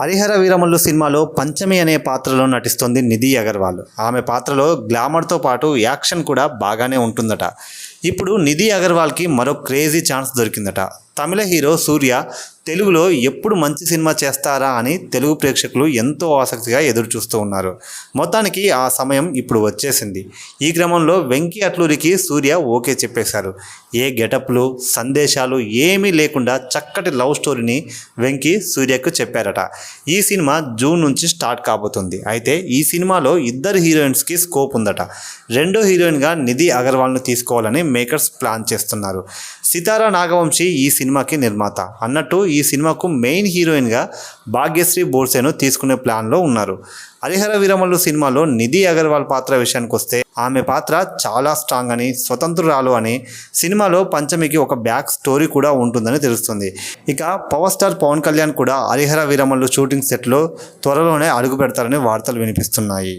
హరిహర వీరమల్లు సినిమాలో పంచమి అనే పాత్రలో నటిస్తుంది నిధి అగర్వాల్. ఆమె పాత్రలో గ్లామర్తో పాటు యాక్షన్ కూడా బాగానే ఉంటుందట. ఇప్పుడు నిధి అగర్వాల్కి మరో క్రేజీ ఛాన్స్ దొరికిందట. తమిళ హీరో సూర్య తెలుగులో ఎప్పుడు మంచి సినిమా చేస్తారా అని తెలుగు ప్రేక్షకులు ఎంతో ఆసక్తిగా ఎదురు చూస్తూ ఉన్నారు. మొత్తానికి ఆ సమయం ఇప్పుడు వచ్చేసింది. ఈ క్రమంలో వెంకీ అట్లూరికి సూర్య ఓకే చెప్పేశారు. ఏ గెటప్లు సందేశాలు ఏమీ లేకుండా చక్కటి లవ్ స్టోరీని వెంకీ సూర్యకు చెప్పారట. ఈ సినిమా జూన్ నుంచి స్టార్ట్ కాబోతుంది. అయితే ఈ సినిమాలో ఇద్దరు హీరోయిన్స్కి స్కోప్ ఉందట. రెండో హీరోయిన్గా నిధి అగర్వాల్ను తీసుకోవాలని మేకర్స్ ప్లాన్ చేస్తున్నారు. సితారా నాగవంశి ఈ సినిమాకి నిర్మాత. అన్నట్టు ఈ ఈ సినిమాకు మెయిన్ హీరోయిన్గా భాగ్యశ్రీ బోర్సేను తీసుకునే ప్లాన్లో ఉన్నారు. హరిహర వీరమల్లు సినిమాలో నిధి అగర్వాల్ పాత్ర విషయానికి వస్తే ఆమె పాత్ర చాలా స్ట్రాంగ్ అని స్వతంత్రురాలు అని సినిమాలో పంచమికి ఒక బ్యాక్ స్టోరీ కూడా ఉంటుందని తెలుస్తుంది. ఇక పవర్ స్టార్ పవన్ కళ్యాణ్ కూడా హరిహర వీరమల్లు షూటింగ్ సెట్లో త్వరలోనే అడుగు పెడతారని వార్తలు వినిపిస్తున్నాయి.